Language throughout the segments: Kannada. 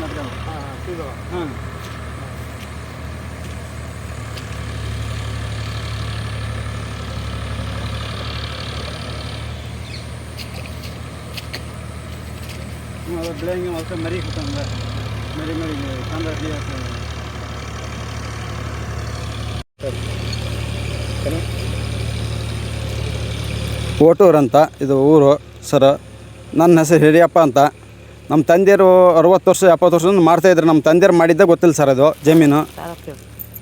ನಾಟಕ ಹಾಂ ಅದು ಬೆಳಗ್ಗೆ ಮರಿ ಮರಿ ಮರಿ ತಂದ ಓಟೂರ್ ಅಂತ, ಇದು ಊರು, ಸರ್. ನನ್ನ ಹೆಸರು ಹಿರಿಯಪ್ಪ ಅಂತ. ನಮ್ಮ ತಂದೆಯರು ಅರವತ್ತು ವರ್ಷ ಎಪ್ಪತ್ತು ವರ್ಷದಿಂದ ಮಾಡ್ತಾಯಿದ್ರು ನಮ್ಮ ತಂದೆಯರು ಮಾಡಿದ್ದೆ ಗೊತ್ತಿಲ್ಲ ಸರ್ ಅದು ಜಮೀನು.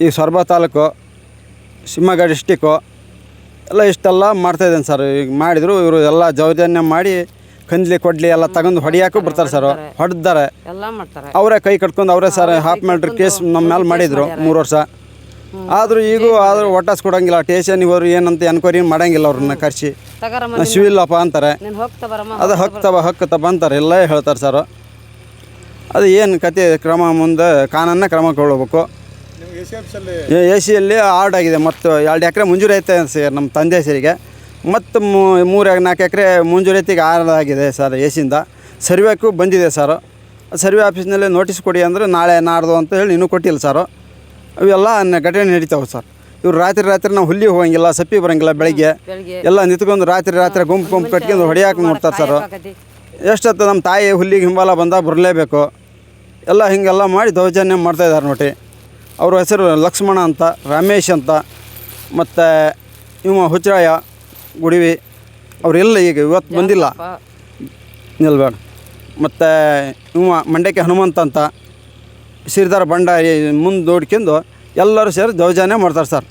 ಈ ಸೊರಬ ತಾಲೂಕು ಶಿವಮೊಗ್ಗ ಡಿಸ್ಟಿಕ್ಕು ಎಲ್ಲ ಇಷ್ಟೆಲ್ಲ ಮಾಡ್ತಾಯಿದ್ದೇನೆ ಸರ್. ಈಗ ಮಾಡಿದರು ಇವರು ಎಲ್ಲ ಜೌಜನ್ಯ ಮಾಡಿ ಕಂದ್ಲಿ ಕೊಡ್ಲಿ ಎಲ್ಲ ತಗೊಂಡು ಹೊಡಿಯಾಕು ಬರ್ತಾರೆ ಸರ್. ಹೊಡೆದಾರೆ ಅವರೇ ಕೈ ಕಟ್ಕೊಂಡು ಅವರೇ ಸರ್ ಹಾಫ್ ಮ್ಯಾಟ್ರ್ ಕೇಸ್ ನಮ್ಮ ಮೇಲೆ ಮಾಡಿದರು ಮೂರು ವರ್ಷ. ಆದರೂ ಈಗ ಆದರೂ ಒಟ್ಟಾಸ್ ಕೊಡಂಗಿಲ್ಲ. ಟೇಷನ್ ಇವರು ಏನಂತ ಎನ್ಕ್ವೈರಿ ಮಾಡಂಗಿಲ್ಲ ಅವ್ರನ್ನ ಕರ್ಸಿ. ಶಿವಿಲ್ಲಪ್ಪ ಅಂತಾರೆ. ಅದ ಹಕ್ ತಬ ಹಕ್ತವ ಅಂತಾರೆ. ಎಲ್ಲ ಹೇಳ್ತಾರೆ ಸರ್. ಅದು ಏನು ಕತೆ ಕ್ರಮ ಮುಂದೆ ಕಾನನ್ನ ಕ್ರಮ ಕೊಳ್ಬೇಕು ಎ ಸಿಯಲ್ಲಿ ಆರ್ಡ್ ಆಗಿದೆ. ಮತ್ತು ಎರಡು ಎಕರೆ ಮಂಜೂರು ಐತೆ ಸರ್ ನಮ್ಮ ತಂದೆ ಸರಿಗೆ ಮತ್ತು ಮೂರು ನಾಲ್ಕು ಎಕರೆ ಮಂಜೂರೈತಿಗೆ ಆರ್ಡ್ ಆಗಿದೆ ಸರ್ ಎ ಸಿಯಿಂದ ಸರ್ವೇಕ್ಕೂ ಬಂದಿದೆ ಸರ್. ಸರ್ವೆ ಆಫೀಸ್ನಲ್ಲಿ ನೋಟಿಸ್ ಕೊಡಿ ಅಂದರೆ ನಾಳೆ ನಾಡ್ದು ಅಂತ ಹೇಳಿ ಇನ್ನೂ ಕೊಟ್ಟಿಲ್ಲ ಸರ್. ಅವೆಲ್ಲ ಘಟನೆ ನಡೀತಾವೆ ಸರ್. ಇವ್ರು ರಾತ್ರಿ ರಾತ್ರಿ ನಾವು ಹುಲ್ಲಿ ಹೋಗಂಗಿಲ್ಲ ಸಪ್ಪಿ ಬರೋಂಗಿಲ್ಲ ಬೆಳಗ್ಗೆ. ಎಲ್ಲ ನಿಂತ್ಕೊಂಡು ರಾತ್ರಿ ರಾತ್ರಿ ಗುಂಪು ಗುಂಪು ಕಟ್ಕೊಂಡು ಹೊಡಿಯಾಕೆ ನೋಡ್ತಾರೆ ಸರ್. ಎಷ್ಟು ಎಷ್ಟೊತ್ತು ನಮ್ಮ ತಾಯಿ ಹುಲ್ಲಿಗೆ ಹಿಂಬಾಲ ಬಂದಾಗ ಬರಲೇಬೇಕು. ಎಲ್ಲ ಹೀಗೆಲ್ಲ ಮಾಡಿ ದೌರ್ಜನ್ಯ ಮಾಡ್ತಾಯಿದ್ದಾರೆ ನೋಡಿ. ಅವ್ರ ಹೆಸರು ಲಕ್ಷ್ಮಣ ಅಂತ ರಮೇಶ್ ಅಂತ ಮತ್ತು ಇವ ಹುಚ್ಚರಾಯ ಗುಡಿವಿ ಅವರೆಲ್ಲ ಈಗ ಇವತ್ತು ಬಂದಿಲ್ಲ. ನಿಲ್ಬೇಡ. ಮತ್ತು ಇವ ಮಂಡ್ಯಕ್ಕೆ ಹನುಮಂತ ಅಂತ. ಶ್ರೀಧರ ಬಂಡಾರಿ ಮುಂದೆ ನೋಡ್ಕೊಂಡು ಎಲ್ಲರೂ ಸೇರಿ ದೌರ್ಜನ್ಯ ಮಾಡ್ತಾರೆ ಸರ್.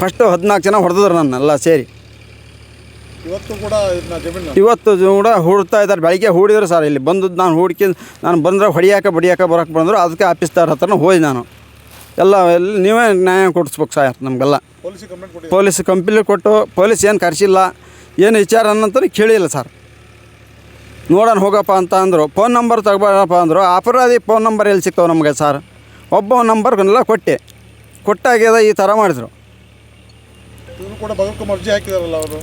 ಫಸ್ಟು ಹದಿನಾಲ್ಕು ಜನ ಹೊಡೆದ್ರು ನನ್ನ ಎಲ್ಲ ಸೇರಿ. ಇವತ್ತು ಕೂಡ ಇವತ್ತು ಕೂಡ ಹೂಡ್ತಾ ಇದ್ದಾರೆ. ಬೆಳಗ್ಗೆ ಹೂಡಿದ್ರು ಸರ್ ಇಲ್ಲಿ. ಬಂದು ನಾನು ಹೂಡ್ಕೊಂಡು ನಾನು ಬಂದ್ರೆ ಹೊಡಿಯಾಕ ಬಡಿಯಾಕ ಬರೋಕೆ ಬಂದರು ಅದಕ್ಕೆ ಆಫೀಸ್ದಾರ ಹತ್ರನೂ ಹೋಯ್ ನಾನು. ಎಲ್ಲ ಎಲ್ಲಿ ನೀವೇ ನ್ಯಾಯ ಕೊಡಿಸ್ಬೇಕು ಸರ್ ನಮಗೆಲ್ಲ. ಪೊಲೀಸ್ ಕಂಪ್ಲೇಂಟ್ ಕೊಟ್ಟು ಪೊಲೀಸ್ ಏನು ಕರೆಸಿಲ್ಲ ಏನು ವಿಚಾರ ಅನ್ನಂತ ಕೇಳಿಲ್ಲ ಸರ್. ನೋಡೋಣ ಹೋಗಪ್ಪ ಅಂತ ಅಂದರು. ಫೋನ್ ನಂಬರ್ ತಗೋಬೇಡಪ್ಪ ಅಂದರು. ಅಪರಾಧಿ ಫೋನ್ ನಂಬರ್ ಎಲ್ಲಿ ಸಿಗ್ತಾವೆ ನಮಗೆ ಸರ್ ಒಬ್ಬ ನಂಬರ್ಗೆಲ್ಲ ಕೊಟ್ಟೆ. ಕೊಟ್ಟಾಗ್ಯದ ಈ ಥರ ಮಾಡಿದ್ರು. ಕೂಡ ಅರ್ಜಿ ಹಾಕಿದಾರಲ್ಲ ಅವರು?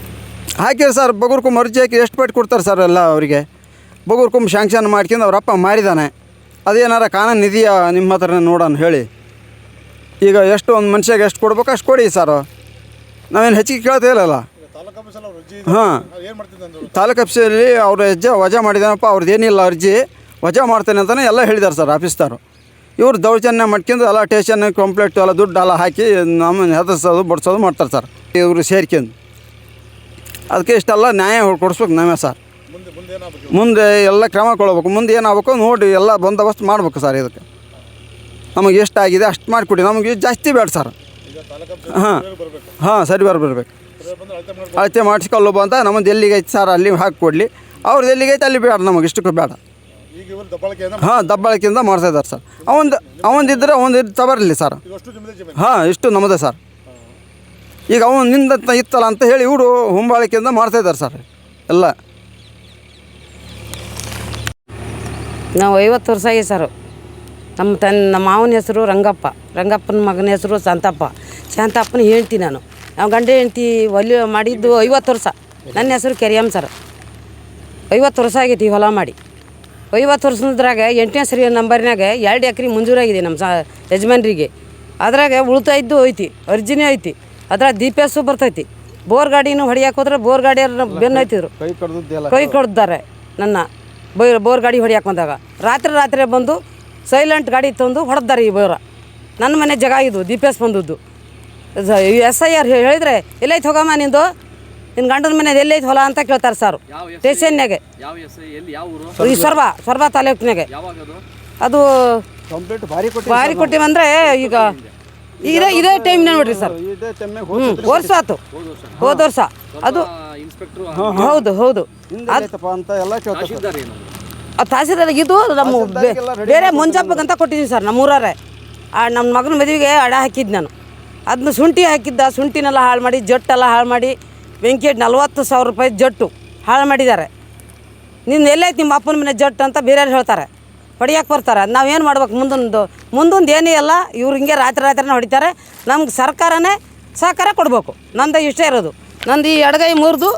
ಹಾಕಿರಿ ಸರ್ ಬಗುರ್ಕುಮ್ ಮರ್ಜಿ ಹಾಕಿ ಎಷ್ಟು ಪೇಟ್ ಕೊಡ್ತಾರೆ ಸರ್ ಎಲ್ಲ ಅವರಿಗೆ? ಬಗುರ್ಕುಮ್ ಶಾಂಕ್ಷನ್ ಮಾಡ್ಕೊಂಡು ಅವ್ರ ಅಪ್ಪ ಮಾರಿದಾನೆ. ಅದೇನಾರ ಕಾನೂನು ಇದೆಯಾ ನಿಮ್ಮ ಹತ್ರ ನೋಡೋಣ ಹೇಳಿ. ಈಗ ಎಷ್ಟು ಒಂದು ಮನುಷ್ಯಗೆ ಎಷ್ಟು ಕೊಡ್ಬೇಕು ಅಷ್ಟು ಕೊಡಿ ಸರ್ ನಾವೇನು ಹೆಚ್ಚಿಗೆ ಕೇಳ್ತಾ ಇಲ್ಲಲ್ಲ? ಹಾಂ. ತಾಲೂಕು ಆಫೀಸಲ್ಲಿ ಅವ್ರ ಹೆಜ್ಜೆ ವಜಾ ಮಾಡಿದಾನಪ್ಪ ಅವ್ರದ್ದು ಏನಿಲ್ಲ ಅರ್ಜಿ. ವಜಾ ಮಾಡ್ತೇನೆ ಅಂತಲೇ ಎಲ್ಲ ಹೇಳಿದ್ದಾರೆ ಸರ್ ಆಫೀಸ್ದಾರು ಇವರು ದೌರ್ಜನ್ಯ ಮಾಡ್ಕೊಂಡು ಎಲ್ಲ ಟೇಷನ್ ಕಂಪ್ಲೇಂಟ್ ಎಲ್ಲ ದುಡ್ಡು ಎಲ್ಲ ಹಾಕಿ ನಮ್ಮನ್ನು ಹೆದರ್ಸೋದು ಬಡ್ಸೋದು ಮಾಡ್ತಾರೆ ಸರ್. ಇವರು ಸೇರ್ಕೊಂಡು. ಅದಕ್ಕೆ ಇಷ್ಟೆಲ್ಲ ನ್ಯಾಯ ಕೊಡಿಸ್ಬೇಕು ನಾವೇ ಸರ್. ಮುಂದೆ ಎಲ್ಲ ಕ್ರಮ ಕೊಡ್ಬೇಕು. ಮುಂದೆ ಏನಾಗಬೇಕು ನೋಡಿ ಎಲ್ಲ ಬಂದೋಬಸ್ತ್ ಮಾಡ್ಬೇಕು ಸರ್ ಇದಕ್ಕೆ. ನಮಗೆ ಎಷ್ಟಾಗಿದೆ ಅಷ್ಟು ಮಾಡಿಕೊಡಿ. ನಮಗೆ ಜಾಸ್ತಿ ಬೇಡ ಸರ್. ಹಾಂ. ಬರಬೇಕು. ಹಾಂ ಸರಿ ಬಂದ್ರೆ ಅಳತೆ ಮಾಡಿಸ್ಕೊಳ್ಳೋಬ ಅಂತ ನಮ್ಮದು ಎಲ್ಲಿಗೈತೆ ಐತೆ ಸರ್ ಅಲ್ಲಿ ಹಾಕಿಕೊಡ್ಲಿ ಅವ್ರದ್ದು ಎಲ್ಲಿಗೆ ಐತೆ ಅಲ್ಲಿ ಬೇಡ ನಮಗೆ ಇಷ್ಟಕ್ಕೂ ಬೇಡ. ಈಗ ಇವರು ದಬ್ಬಾಳಿಕೆಯಿಂದ ಹಾಂ ದಬ್ಬಾಳಿಕೆಯಿಂದ ಮಾಡ್ತಾ ಇದ್ದಾರೆ ಸರ್ ಅವಂದು ಅವಂದಿದ್ದರೆ ಅವಂದು ತಬರಲಿ ಸರ್ ಹಾಂ ಇಷ್ಟು ನಮ್ಮದೇ ಸರ್ ಈಗ ಅವನು ನಿಂದ ಇತ್ತಲ್ಲ ಅಂತ ಹೇಳಿ ಇವರು ಹೊಂಬಾಳಿಕೆಯಿಂದ ಮಾಡ್ತಾ ಇದ್ದಾರೆ ಸರ್ ಎಲ್ಲ. ನಾವು ಐವತ್ತು ವರ್ಷ ಆಗಿ ಸರ್ ನಮ್ಮ ತನ್ನ ನಮ್ಮ ಮಾವನ ಹೆಸರು ರಂಗಪ್ಪ. ರಂಗಪ್ಪನ ಮಗನ ಹೆಸರು ಶಾಂತಪ್ಪ. ಶಾಂತಪ್ಪನ ಹೇಳ್ತೀನಿ ನಾನು. ನಾವು ಗಂಡ ಹೆಂಡ್ತಿ ಒಲಿ ಮಾಡಿದ್ದು ಐವತ್ತು ವರ್ಷ. ನನ್ನ ಹೆಸರು ಕೆರಿಯಮ್ ಸರ್. ಐವತ್ತು ವರ್ಷ ಆಗೈತಿ ಹೊಲ ಮಾಡಿ. ಐವತ್ತು ವರ್ಷದ್ರಾಗ ಎಂಟನೇ ಸರಿ ನಂಬರ್ನಾಗ ಎರಡು ಎಕರೆ ಮಂಜೂರಾಗಿದೆ ನಮ್ಮ ಸಾ ಯಜಮಾನ್ರಿಗೆ. ಅದ್ರಾಗ ಉಳಿತಾಯಿದ್ದು ಐತಿ ಅರ್ಜಿನೇ ಐತಿ. ಅದ್ರಾಗ ದೀಪೇಸು ಬರ್ತೈತಿ. ಬೋರ್ ಗಾಡಿನೂ ಹೊಡಿಯಾಕೆ ಹೋದ್ರೆ ಬೋರ್ ಗಾಡಿಯವ್ರನ್ನ ಬೆನ್ನು ಐತಿದ್ರು ಕೈ ಕೊಡ್ತಾರೆ ನನ್ನ ಬೈ ಬೋರ್ ಗಾಡಿ ಹೊಡಿಯಕ್ಕೆ ಬಂದಾಗ. ರಾತ್ರಿ ರಾತ್ರಿ ಬಂದು ಸೈಲೆಂಟ್ ಗಾಡಿ ತಂದು ಹೊಡೆದಾರೆ ಈ ಬೋರ. ನನ್ನ ಮನೆ ಜಗ ಇದು ದೀಪೇಶ್ ಬಂದದ್ದು. ಎಸ್ ಐ ಆರ್ ಹೇಳಿದ್ರೆ ಎಲ್ಲೈತೆ ಹೋಗಮ್ಮ ನಿಂದು? ನಿನ್ನ ಗಂಡನ ಮನೆದು ಎಲ್ಲೈತೆ ಹೊಲ ಅಂತ ಕೇಳ್ತಾರೆ ಸರ್. ಸ್ಟೇಷನ್ಯಾಗೆ ಯಾವ ಸರ್ವ ಎಲ್ಲಿ ಯಾವ ಊರು? ಈ ಸೊರ್ಬ ಸೊರ್ಬ ತಾಲೂಕಿನಾಗೆ ಯಾವಾಗ ಅದು? ಅದು ಕಂಪ್ಲೀಟ್ ಭಾರಿ ಕೊಟ್ಟು ಭಾರಿ ಕೊಟ್ಟಿವಂದ್ರೆ ಈಗ ಇದೇ ಇದೇ ಟೈಮ್ ನೋಡ್ರಿ ಸರ್. ವರ್ಷ ಆತು ಹೋದ ವರ್ಷ. ಅದು ಇನ್ಸ್ಪೆಕ್ಟರ್ ಹೌದು ಹೌದು. ಹಿಂದೆ ಐತಪ್ಪ ಅಂತ ಎಲ್ಲ ಸರ್. ಆ ತಹಸೀಲ್ದಾರ್ ಇದು ನಮ್ಮ ಬೇರೆ ಮುಂಜಾಪಕ್ಕಂತ ಕೊಟ್ಟಿದ್ದೀನಿ ಸರ್ ನಮ್ಮೂರೇ ಆ ನಮ್ಮ ಮಗನ ಮದುವೆಗೆ ಅಡ ಹಾಕಿದ್ದು ನಾನು. ಅದನ್ನ ಶುಂಠಿ ಹಾಕಿದ್ದ, ಶುಂಠಿನೆಲ್ಲ ಹಾಳು ಮಾಡಿ, ಜೊಟ್ಟೆಲ್ಲ ಹಾಳು ಮಾಡಿ ವೆಂಕಟ್ ನಲ್ವತ್ತು ಸಾವಿರ ರೂಪಾಯಿ ಜೊಟ್ಟು ಹಾಳು ಮಾಡಿದ್ದಾರೆ. ನಿನ್ನ ಎಲ್ಲೈತೆ ನಿಮ್ಮ ಅಪ್ಪನ ಮನೆ ಜೊಟ್ಟು ಅಂತ ಬೇರೆಯವ್ರು ಹೇಳ್ತಾರೆ. ಹೊಡಿಯಕ್ಕೆ ಬರ್ತಾರೆ. ನಾವೇನು ಮಾಡ್ಬೇಕು? ಮುಂದೊಂದು ಮುಂದೊಂದು ಏನೇ ಇಲ್ಲ, ಇವ್ರು ಹಿಂಗೆ ರಾತ್ರಿ ರಾತ್ರಿನೇ ಹೊಡಿತಾರೆ. ನಮ್ಗೆ ಸರ್ಕಾರನೇ ಸಹಕಾರ ಕೊಡಬೇಕು. ನಂದು ಇಷ್ಟ ಇರೋದು. ನಂದು ಈ ಎಡಗೈ ಮುರಿದು,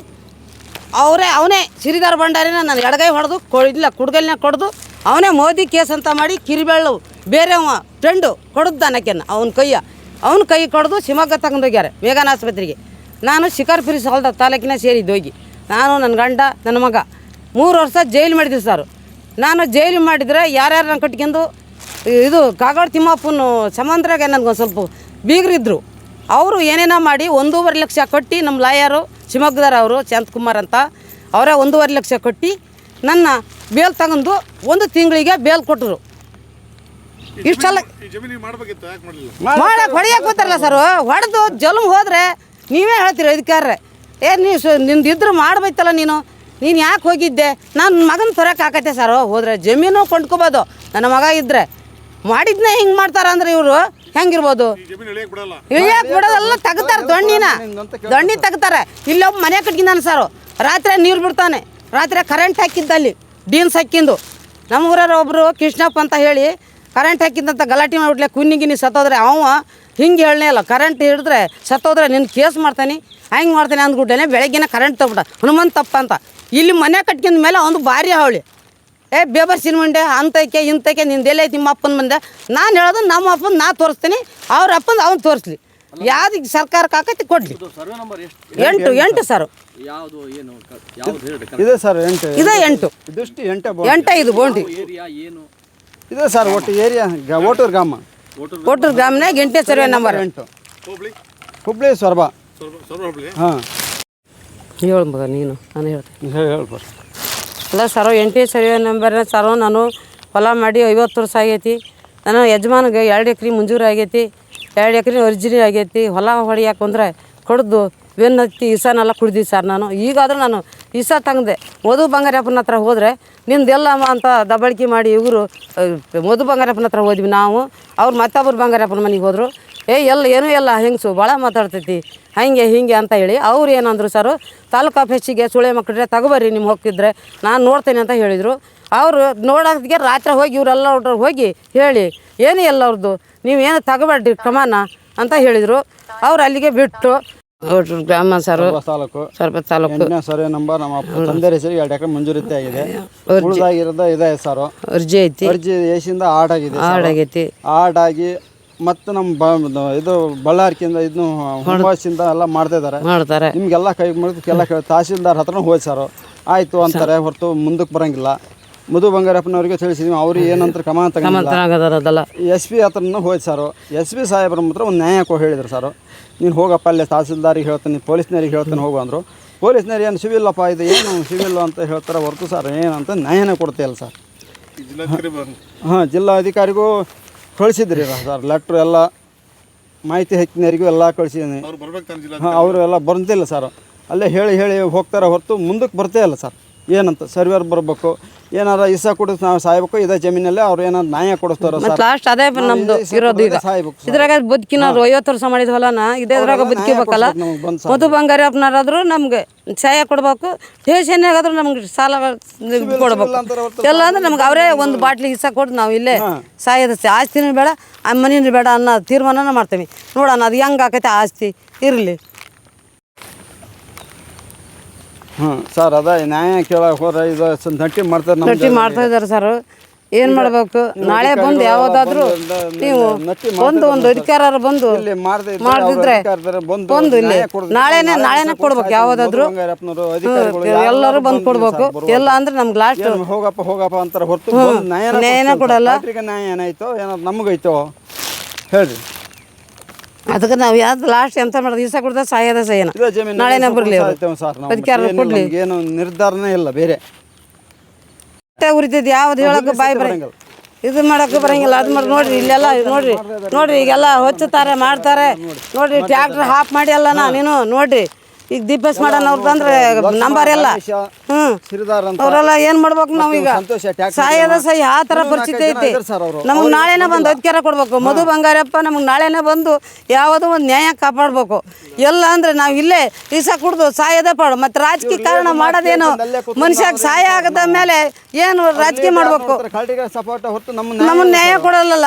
ಅವರೇ, ಅವನೇ ಸಿರಿದಾರ ಭಂಡಾರಿನ ನಾನು ಎಡಗೈ ಹೊಡೆದು ಕೊ ಇಲ್ಲ ಕುಡ್ಗಲ್ನ ಕೊಡ್ದು, ಅವನೇ ಮೋದಿ ಕೇಸ್ ಅಂತ ಮಾಡಿ ಕಿರಿಬೆಳ್ಳು ಬೇರೆ ಅವ ಫ್ರೆಂಡು ಕೊಡದ್ದು ಅನ್ನಕ್ಕೆನ್ನ ಅವನ ಕೈಯ. ಅವನ ಕೈ ಕೊಡ್ದು ಶಿವಮೊಗ್ಗ ತಗೊಂಡೋಗ್ಯಾರ ವೇಗನ ಆಸ್ಪತ್ರೆಗೆ. ನಾನು ಶಿಕಾರ್ಪುರಿ ಸಾಲ್ದ ತಾಲೂಕಿನ ಸೇರಿದ್ದು ಹೋಗಿ. ನಾನು ನನ್ನ ಗಂಡ ನನ್ನ ಮಗ. ಮೂರು ವರ್ಷ ಜೈಲು ಮಾಡಿದ್ವಿ ಸರ್. ನಾನು ಜೈಲು ಮಾಡಿದರೆ ಯಾರ್ಯಾರು ನಾನು ಕಟ್ಕೊಂಡು, ಇದು ಕಾಗೋಡು ತಿಮ್ಮಪ್ಪನ ಸಮಂದ್ರಾಗೆ ನನಗೊಂದು ಸ್ವಲ್ಪ ಬೀಗರಿದ್ದರು ಅವರು ಏನೇನೋ ಮಾಡಿ ಒಂದೂವರೆ ಲಕ್ಷ ಕೊಟ್ಟು ನಮ್ಮ ಲಾಯರು, ಶಿವಮೊಗ್ಗದವ್ರು ಅವರು, ಶಾಂತಕುಮಾರ್ ಅಂತ, ಅವರೇ ಒಂದೂವರೆ ಲಕ್ಷ ಕೊಟ್ಟು ನನ್ನ ಬೇಲ್ ತಗೊಂಡು ಒಂದು ತಿಂಗಳಿಗೆ ಬೇಲ್ ಕೊಟ್ಟರು ಇಷ್ಟೆಲ್ಲ ಈ ಜಮೀನಿಗೆ ಮಾಡ್ಬೇಕಿತ್ತು ಯಾಕೆ ಮಾಡಲಿಲ್ಲ? ಮಾಡಕ್ಕೆ ಹೊಡಿಯಕ್ಕೆ ಗೊತ್ತಾರಲ್ಲ ಸರ್ ಹೊಡೆದು ಜಲ್ಮ್ ಹೋದ್ರೆ ನೀವೇ ಹೇಳ್ತೀರಿ ಅಧಿಕಾರ್ರೆ. ಏ ನೀವು ನಿಂದಿದ್ರು ನಿಂದು ಇದ್ರೆ ಮಾಡ್ಬೇಕಲ್ಲ ನೀನು. ನೀನು ಯಾಕೆ ಹೋಗಿದ್ದೆ? ನನ್ನ ಮಗನ ತೊರಕ್ಕೆ ಹಾಕತ್ತೆ ಸರ್ ಹೋದ್ರೆ ಜಮೀನು ಕೊಂಡ್ಕೋಬೋದು. ನನ್ನ ಮಗ ಇದ್ದರೆ ಮಾಡಿದ್ನೇ ಹಿಂಗೆ ಮಾಡ್ತಾರ ಅಂದ್ರೆ ಇವರು ಹೆಂಗಿರ್ಬೋದು? ಈ ಜಮೀನು ಇಳಿಯಕ್ಕೆ ಬಿಡೋದೆಲ್ಲ ತೆಗ್ತಾರೆ ದೊಣ್ಣಿನ. ದೊಣ್ಣಿ ತೆಗ್ತಾರೆ ಇಲ್ಲೊಬ್ಬ ಮನೆ ಕಟ್ಗಿಂದಾನ ಸರ್. ರಾತ್ರಿ ನೀರು ಬಿಡ್ತಾನೆ. ರಾತ್ರಿ ಕರೆಂಟ್ ಹಾಕಿದ್ದಲ್ಲಿ ಡೀನ್ಸ್ ಹಾಕಿಂದು. ನಮ್ಮ ಊರವ್ರು ಒಬ್ಬರು ಕೃಷ್ಣಪ್ಪ ಅಂತ ಹೇಳಿ ಕರೆಂಟ್ ಹಾಕಿದ್ದಂಥ ಗಲಾಟೆ ಮಾಡಿಬಿಟ್ಲೆ ಕುನ್ನಿ ಗಿನ್ನಿ ಸತ್ತೋದ್ರೆ ಅವ ಹಿಂಗೆ ಹೇಳನೇ ಇಲ್ಲ. ಕರೆಂಟ್ ಹಿಡಿದ್ರೆ ಸತ್ತೋದ್ರೆ ನಿನ್ನ ಕೇಸ್ ಮಾಡ್ತಾನೆ ಹಂಗೆ ಮಾಡ್ತಾನೆ ಅಂದ್ಬಿಟ್ಟೇನೆ ಬೆಳಗ್ಗೆನ ಕರೆಂಟ್ ತಗೊಬಿಟ್ಟ. ಹನುಮಂತ ತಪ್ಪ ಅಂತ. ಇಲ್ಲಿ ಮನೆ ಕಟ್ಕಿದ ಮೇಲೆ ಒಂದು ಭಾರಿ ಹಾವಳಿ. ಏ ಬೇಬರ್ ಸಿನಿಮಂಡೆ ಅಂತಕ್ಕೆ ಇಂತಕ್ಕೆ ನಿನ್ನ ಐತಿ ನಿಮ್ಮ ಅಪ್ಪನ ಬಂದೆ ನಾನು ಹೇಳೋದು ನಮ್ಮ ಅಪ್ಪನ ನಾ ತೋರಿಸ್ತೀನಿ ಅವ್ರ ಅಪ್ಪನ ಅವ್ನು ತೋರಿಸ್ಲಿ. ಯಾವ್ದು ಸರ್ಕಾರಕ್ಕೆ ಹಾಕೈತಿ ಕೊಡ್ಲಿ. ಸರ್ವೆ ನಂಬರ್ ಎಷ್ಟು? ಎಂಟು ಎಂಟು ಸರ್. ಇದೆ ಸರ್ ಎಂಟು ಇದೆ ಎಂಟು. ಎಂಟೆ. ಇದು ಬೋಂಡಿ ಏರಿಯಾ ಏನು? ಇದೆ ಸರ್ ಒಟ್ಟು ಏರಿಯಾ ಗ- ಓಟೂರು ಗ್ರಾಮ. ವೋಟರ್ ಗ್ರಾಮನೇ ಗಂಟೆ ಎಂಟೇ ಸರ್ವೆ ನಂಬರ್. ಎಂಟು. ಹುಬ್ಳಿ ಹುಬ್ಳಿ ಸೊರಬ. ಹಾಂ. ಹೇಳು ಮಗ ನೀನು ನಾನು ಹೇಳ್ತೀನಿ. ಹೇಳಿ ಹೇಳ್ಬೋದು ಅಲ್ಲ ಸರ್ ಎಂಟೇ ಸರ್ವೆ ನಂಬರ್ನ ಸರ್ ನಾನು ಹೊಲ ಮಾಡಿ ಐವತ್ತು ವರ್ಷ ಆಗೈತಿ. ನಾನು ಯಜಮಾನ್ಗೆ ಎರಡು ಎಕ್ರೆ ಮುಂಜೂರು ಆಗೈತಿ ಎರಡು ಎಕ್ರೆ ಒರಿಜಿನಲ್ ಆಗೈತಿ. ಹೊಲ ಹೊಡಿಯಾಕೆ ಬಂದ್ರೆ ಕೊಡ್ದು ಬೆನ್ನು ಹತ್ತಿ ಇಸನೆಲ್ಲ ಕುಡ್ದಿ ಸರ್ ನಾನು. ಈಗಾದರೂ ನಾನು ಇಸ ತಂದೆ ಮಧು ಬಂಗಾರಪ್ಪನ ಹತ್ರ ಹೋದರೆ ನಿಮ್ದೆಲ್ಲ ಅಂತ ದಬ್ಬಳಿಕೆ ಮಾಡಿ ಇವರು ಮಧು ಬಂಗಾರಪ್ಪನ ಹತ್ರ ಹೋದ್ವಿ ನಾವು. ಅವ್ರು ಮತ್ತೊಬ್ಬರು ಬಂಗಾರಪ್ಪನ ಮನೆಗೆ ಹೋದರು. ಏ, ಎಲ್ಲ ಏನೂ ಎಲ್ಲ ಹೆಂಗಸು ಭಾಳ ಮಾತಾಡ್ತೈತಿ, ಹಂಗೆ ಹಿಂಗೆ ಅಂತ ಹೇಳಿ ಅವ್ರು ಏನಂದರು ಸರ್, ತಾಲೂಕು ಆಫೀಸಿಗೆ ಸುಳೆ ಮಕ್ಕಳಿದ್ರೆ ತಗೋಬರ್ರಿ ನಿಮ್ಮ ಹೋಗ್ತಿದ್ರೆ, ನಾನು ನೋಡ್ತೇನೆ ಅಂತ ಹೇಳಿದರು. ಅವರು ನೋಡೋದಕ್ಕೆ ರಾತ್ರಿ ಹೋಗಿ ಇವರೆಲ್ಲ ಹೋಗಿ ಹೇಳಿ, ಏನು ಎಲ್ಲ ಅವ್ರದ್ದು ನೀವು ಏನು ತಗೋಬೇಡ್ರಿ ಕಮಾನ ಅಂತ ಹೇಳಿದರು. ಅವ್ರು ಅಲ್ಲಿಗೆ ಬಿಟ್ಟು ಒಟ್ಟು ಗ್ರಾಮ ಸರ್ ತಾಲೂಕು. ಸ್ವಲ್ಪ ತಾಲೂಕು. ಎಂಟನೇ ಸರ್ವೆ ನಂಬರ್ ನಮ್ಮ ಅಪ್ಪ ತಂದೆ ಹೆಸರಿಗೆ ಎರಡು ಎಕರೆ ಮಂಜೂರಿತೆ ಆಗಿದೆ. ಉಳಿದಾಗಿರೋದ ಇದೆ ಸರ್. ಅರ್ಜಿ ಐತಿ. ಅರ್ಜಿ ಏಸಿಂದ ಆಡ್ ಆಗಿದೆ ಹಾಡ್ ಆಗೈತಿ ಆಡ್ ಆಗಿ ಮತ್ತು ನಮ್ಮ ಬ ಇದು ಬಳ್ಳಾರಿಕಿಂದ ಇದನ್ನು ಹುಂಬಾಸಿಂದ ಎಲ್ಲ ಮಾಡ್ತಾ ಇದ್ದಾರೆ. ಮಾಡ್ತಾರೆ. ನಿಮಗೆಲ್ಲ ಕೈ ಮುಗಿದಕ್ಕೆಲ್ಲ ಕೇಳಿ ತಹಸೀಲ್ದಾರ್ ಹತ್ರನೂ ಹೋಗಿ ಸರ್. ಆಯ್ತು ಅಂತಾರೆ ಹೊರತು ಮುಂದಕ್ಕೆ ಬರಂಗಿಲ್ಲ. ಮಧು ಬಂಗಾರಪ್ಪನವರಿಗೆ ತಿಳಿಸಿದ್ವಿ ಅವರು ಏನಂತ ಕ್ರಮ ತಗೊಂಡಿಲ್ಲ. ಅದಲ್ಲ. ಎಸ್ ಪಿ ಹತ್ರನೂ ಹೋಯ್ತು ಸರ್. ಎಸ್ ಪಿ ಸಾಹೇಬ್ರ ಮಾತ್ರ ಒಂದು ನ್ಯಾಯ ಕೊ ಹೇಳಿದ್ರು ಸರ್. ನೀನು ಹೋಗಪ್ಪ ಅಲ್ಲೇ ತಹಸೀಲ್ದಾರಿಗೆ ಹೇಳ್ತೀನಿ ಪೊಲೀಸ್ನವ್ರಿಗೆ ಹೇಳ್ತಾನೆ ಹೋಗು ಅಂದರು. ಪೊಲೀಸ್ನವ್ರು ಏನು ಸಿವಿಲ್ಲಪ್ಪ ಇದು ಏನು ಸಿವಿಲ್ ಅಂತ ಹೇಳ್ತಾರೆ ಹೊರತು ಸರ್ ಏನಂತ ನ್ಯಾಯನೇ ಕೊಡ್ತೀಯಲ್ಲ ಸರ್. ಹಾಂ ಜಿಲ್ಲಾಧಿಕಾರಿಗೂ ಕಳಿಸಿದ್ರಿ ಸರ್ ಲೆಟ್ರ್ ಎಲ್ಲ ಮಾಹಿತಿ ಹೆಚ್ಚಿನವರಿಗೂ ಎಲ್ಲ ಕಳಿಸಿದ್ದೀನಿ. ಹಾಂ ಅವರು ಎಲ್ಲ ಬರ್ತಿಲ್ಲ ಸರ್. ಅಲ್ಲೇ ಹೇಳಿ ಹೇಳಿ ಹೋಗ್ತಾರೆ ಹೊರತು ಮುಂದಕ್ಕೆ ಬರ್ತೇ ಇಲ್ಲ ಸರ್. ಏನಂತ ಸರ್ವೇರ್ ಬರಬೇಕು ಏನಾರ ಇಸ ಕೊಡ ನಾವು ಸಾಯ್ಬೇಕು ಇದೇ ಜಮೀನಲ್ಲಿ ಅವ್ರು ಏನಾರ ನ್ಯಾಯ ಕೊಡಿಸ್ತಾರ ಮತ್ತೆ ಲಾಸ್ಟ್ ಅದೇ ನಮ್ದು ಇದೇ ಇರೋದು ಈಗ. ಸಾಯ್ಬೇಕು ಇದ್ರಾಗ ಬದುಕಿನವ್ರು ಐವತ್ತು ವರ್ಷ ಮಾಡಿದ ಹೊಲನ ಇದ್ರಾಗ ಬದುಕಿಬೇಕಲ್ಲ ಮಧು ನಮ್ಗೆ ಬಂದು ನಮಗೆ ಸಹಾಯ ಕೊಡ್ಬೇಕು ಆದ್ರೂ ನಮ್ಗೆ ಸಾಲ ಕೊಡ್ಬೇಕು. ಎಲ್ಲ ಅಂದ್ರೆ ನಮ್ಗೆ ಅವರೇ ಒಂದು ಬಾಟ್ಲಿ ಇಸ ಕೊಟ್ಟು ನಾವು ಇಲ್ಲೇ ಸಾಯದ ಆಸ್ತಿನೂ ಬೇಡ ಆ ಮನೇನು ಬೇಡ ಅನ್ನೋ ತೀರ್ಮಾನನ ಮಾಡ್ತೀವಿ. ನೋಡೋಣ ಅದು ಹೆಂಗೆ ಆಕೈತೆ ಆಸ್ತಿ ಇರಲಿ. ಹ್ಞೂ ಸರ್ ಅದ ನ್ಯಾಯ ಕೇಳಕ್ಕೆ ಹೋದ್ರೆ ಇದು ನಟ್ಟಿ ಮಾಡ್ತಾರೆ ನಮ್ಮ ಮಾಡ್ತಾ ಇದ್ದಾರೆ ಸರ್. ಏನು ಮಾಡ್ಬೇಕು? ನಾಳೆ ಬಂದು ಯಾವ್ದಾದ್ರು ನೀವು ಒಂದು ಒಂದು ಅಧಿಕಾರ ಬಂದು ಮಾಡಿದ್ರೆ ಬಂದು ಇಲ್ಲಿ ನಾಳೆನೇ ನಾಳೆನೇ ಕೊಡ್ಬೇಕು ಯಾವ್ದಾದ್ರು. ಎಲ್ಲರೂ ಬಂದು ಕೊಡ್ಬೇಕು. ಎಲ್ಲ ಅಂದ್ರೆ ನಮ್ಗೆ ಲಾಸ್ಟ್ ಹೋಗಪ್ಪ ಹೋಗಪ್ಪ ಅಂತಾರೆ ಹೊರತು ಬಂದು ನ್ಯಾಯನ ಕೊಡಲ್ಲ. ನ್ಯಾಯ ಏನಾಯ್ತೋ ಏನಾದ್ರು ನಮಗೈತೋ? ಹೇಳ್ರಿ. ಅದಕ್ಕೆ ನಾವು ಯಾವ್ದು ಲಾಸ್ಟ್ ಎಂತ ಮಾಡೋದು ದಿವಸ ಕೊಡ್ದ ಸಾಯದ ಸಾಯನ. ನಾಳೆ ಬರ್ಲಿ ನಾಳೆನೇ ಏನು ನಿರ್ಧಾರನೇ ಇಲ್ಲ ಬೇರೆ. ಉರಿತೈತಿ ಯಾವ್ದು ಹೇಳಕ್ಕೆ ಬಾಯಿ ಬರಂಗಿಲ್ಲ. ಇದು ಮಾಡಕ್ಕೆ ಬರಂಗಿಲ್ಲ ಅದು ಮಾಡಿ ನೋಡ್ರಿ ಇಲ್ಲೆಲ್ಲ ನೋಡ್ರಿ. ನೋಡ್ರಿ ಈಗೆಲ್ಲ ಹೊಚ್ಚುತ್ತಾರೆ ಮಾಡ್ತಾರೆ. ನೋಡ್ರಿ ಟ್ಯಾಕ್ಟ್ರ್ ಹಾಫ್ ಮಾಡಿ ಅಲ್ಲ ನಾ ನೀನು ನೋಡ್ರಿ. ಈಗ ದಿಬ್ಬಸ್ ಮಾಡೋಣ ಅಂದ್ರೆ ನಂಬರ್ ಎಲ್ಲ. ಹ್ಮ್. ಅವರೆಲ್ಲ ಏನು ಮಾಡ್ಬೇಕು ನಾವೀಗ? ಈಗ ಸಾಯದ ಸಹಿ ಆ ತರ ಪರಿಸ್ಥಿತಿ ಐತಿ. ನಮಗ್ ಅವರು. ನಾಳೆನೇ ಬಂದು ಅಧಿಕಾರ ಕೊಡ್ಬೇಕು. ಮಧು ಬಂಗಾರಪ್ಪ ನಮಗೆ ನಾಳೆನೇ ಬಂದು ಯಾವುದೋ ಒಂದು ನ್ಯಾಯ ಕಾಪಾಡ್ಬೇಕು. ಎಲ್ಲ ಅಂದ್ರೆ ನಾವು ಇಲ್ಲೇ ದಿವಸ ಕುಡ್ದು ಸಾಯದ ಪಾಡು. ಮತ್ತೆ ರಾಜಕೀಯ ಕಾರಣ ಮಾಡೋದೇನು ಮನುಷ್ಯಗೆ ಸಹಾಯ ಆಗದ ಮೇಲೆ ಏನು ರಾಜಕೀಯ ಮಾಡ್ಬೇಕು? ನಮಗೆ ನ್ಯಾಯ ಕೊಡಲ್ಲ.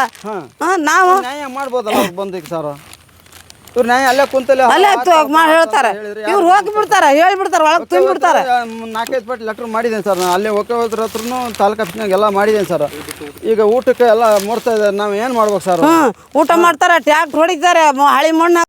ನಾವು ಇವ್ರು ನಾ ಅಲ್ಲೇ ಕುಂತಲ್ಲೇ ಅಲ್ಲೇ ಮಾಡಿ ಹೇಳ್ತಾರೆ. ಇವ್ರು ಹೇಳಿ ಹೇಳ್ಬಿಡ್ತಾರ ಒಳಗೆ ತುಂಬಿಡ್ತಾರ ನಾಲ್ಕೈದು ಪಟ್ಟು ಲೆಟ್ರ್ ಮಾಡಿದ್ದೇನೆ ಸರ್ ನಾನು. ಅಲ್ಲೇ ಒಕ್ಕೆ ಹೋದ್ರ ಹತ್ರನು ತಾಲೂಕು ಆಫೀಸ್ನಾಗ ಎಲ್ಲ ಮಾಡಿದ್ದೇನೆ ಸರ್. ಈಗ ಊಟಕ್ಕೆ ಎಲ್ಲ ಮೂಡ್ತಾ ಇದ್ದಾರೆ. ನಾವು ಏನು ಮಾಡ್ಬೇಕು ಸರ್? ಹ್ಞೂ ಊಟ ಮಾಡ್ತಾರೆ ಟ್ಯಾಕ್ಟ್ರ್ ಹೊಡಿತಾರೆ ಹಳಿ ಮಣ್ಣು